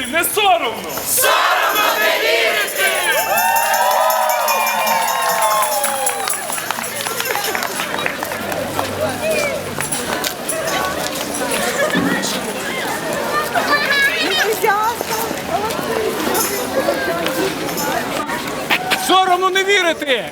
Вірити не соромно! Соромно не вірити! Соромно не вірити!